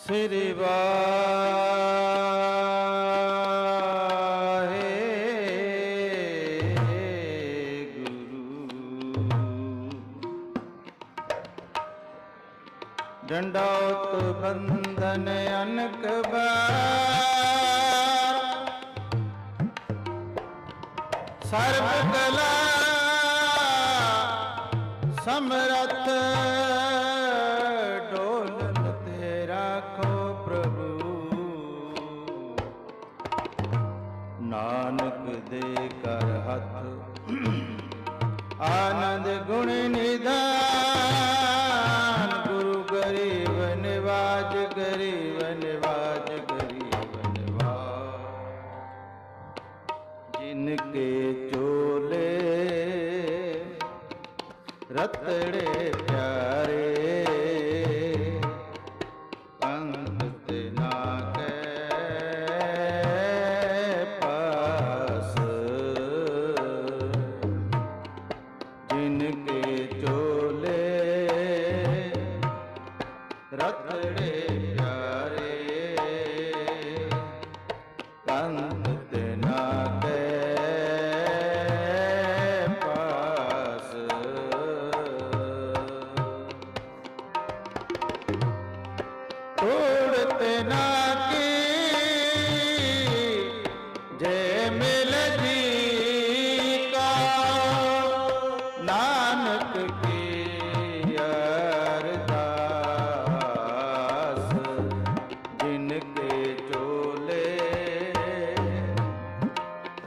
ਸ੍ਰੀ ਵਾਹੇ ਗੁਰੂ ਡੰਡਾਉਤ ਬੰਧਨ ਅਨਕ ਬਾਰ ਸਰਬ ਕਲਾ ਸਮਰਤ ਕਰ ਆਨੰਦ ਗੁਣ ਨਿਦਾਨ ਗਰੀਬ ਨਿਵਾਜ ਗਰੀਬ ਗਰੀਬ ਨਿਵਾਜ। ਜਿਨ ਕੇ ਚੋਲੇ ਰਤੜੇ ਪਿਆਰੇ ਰਖੜੇ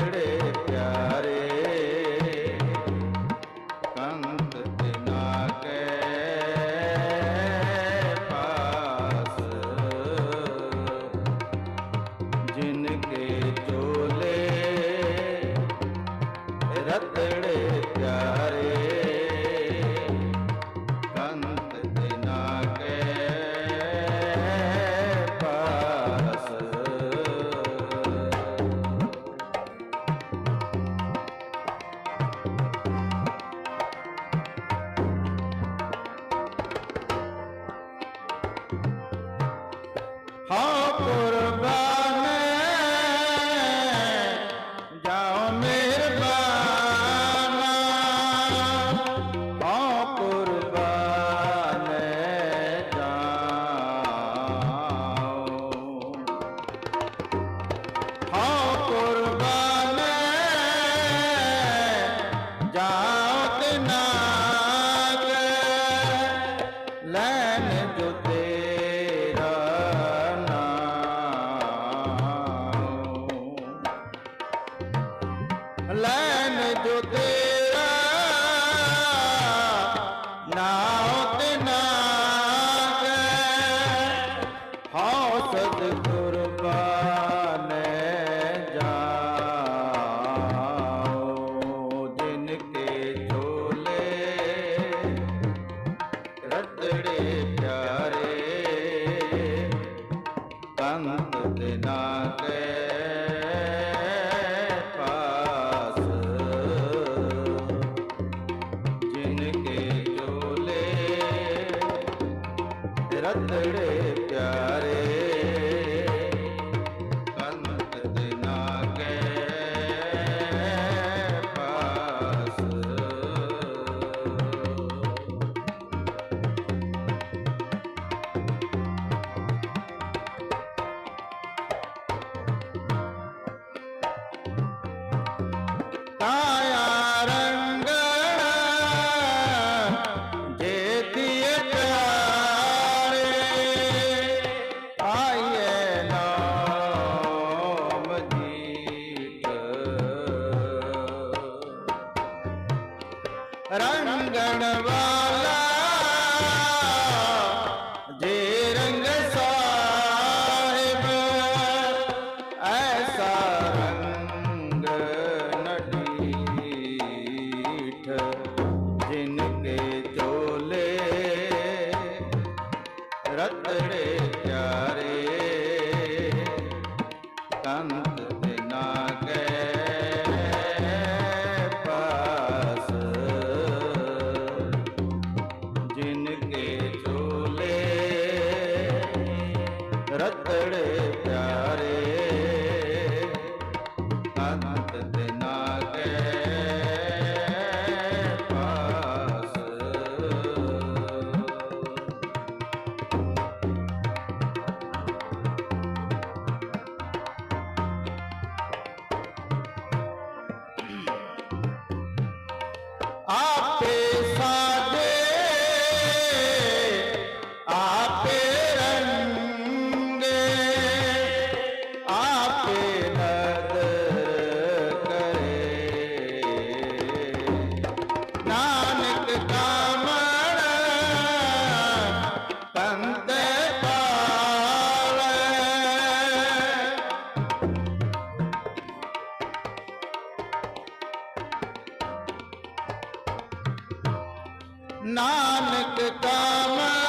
ਬੜੇ ਪਿਆਰੇ हाँ 来。ਰਤੜੇ ਪਿਆਰੇ ਕੰਤ ਤੇ ਨਾ ਗਏ ਪਾਸ। ਤਾਂ ಗಣವ ਜਿਨ ਕੇ ਚੋਲੇ ਨਾਨਕ ਕਾਮਣ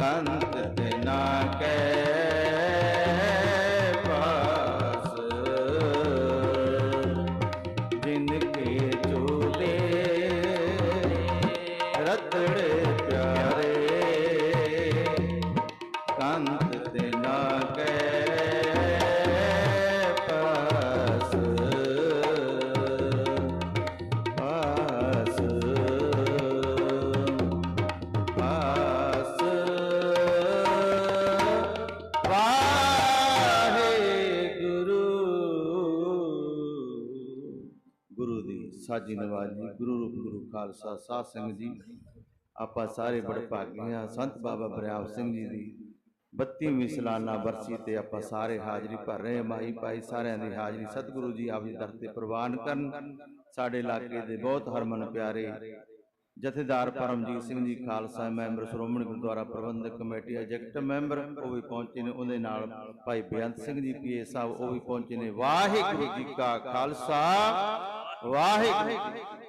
ਕੰਤ ਤੇ ਨਾ ਕੈ। ਸਾਜੀ ਨਵਾਜੀ ਗੁਰੂ ਰੂਪ, ਗੁਰੂ ਖਾਲਸਾ, ਸਾਧ ਸੰਗਤ ਜੀ। ਆਪਾਂ ਸਾਰੇ ਬੜੇ ਭਾਗੀ ਹਾਂ। ਸੰਤ ਬਾਬਾ ਬਰਿਆਵ ਸਿੰਘ ਜੀ ਦੀ 32ਵੀਂ ਸਾਲਾਨਾ ਵਰਸੀ ਤੇ ਆਪਾਂ ਸਾਰੇ ਹਾਜ਼ਰੀ ਭਰ ਰਹੇ ਹਾਂ। ਮਾਈ ਭਾਈ ਸਾਰਿਆਂ ਦੀ ਹਾਜ਼ਰੀ, ਸਤਿਗੁਰੂ ਜੀ ਆਪ ਜੀ ਦਰ ਤੇ ਪ੍ਰਵਾਨ ਕਰਨ। ਸਾਡੇ ਇਲਾਕੇ ਦੇ ਬਹੁਤ ਹਰਮਨ ਪਿਆਰੇ Jathedar Paramjit Singh ji, Khalsa member, Shiromani Gurdwara Prabandhak committee executive member, ਉਹ ਵੀ ਪਹੁੰਚੇ ਨੇ। ਉਹਦੇ ਨਾਲ ਭਾਈ ਬੇਅੰਤ ਸਿੰਘ ਜੀ, ਪੀਏ ਸਾਹਿਬ, ਉਹ ਵੀ ਪਹੁੰਚੇ ਨੇ। ਵਾਹਿਗੁਰੂ ਜੀ ਕਾ ਖਾਲਸਾ। ਵਾਹਿਗੁਰੂ। ਜੀ ਕੀ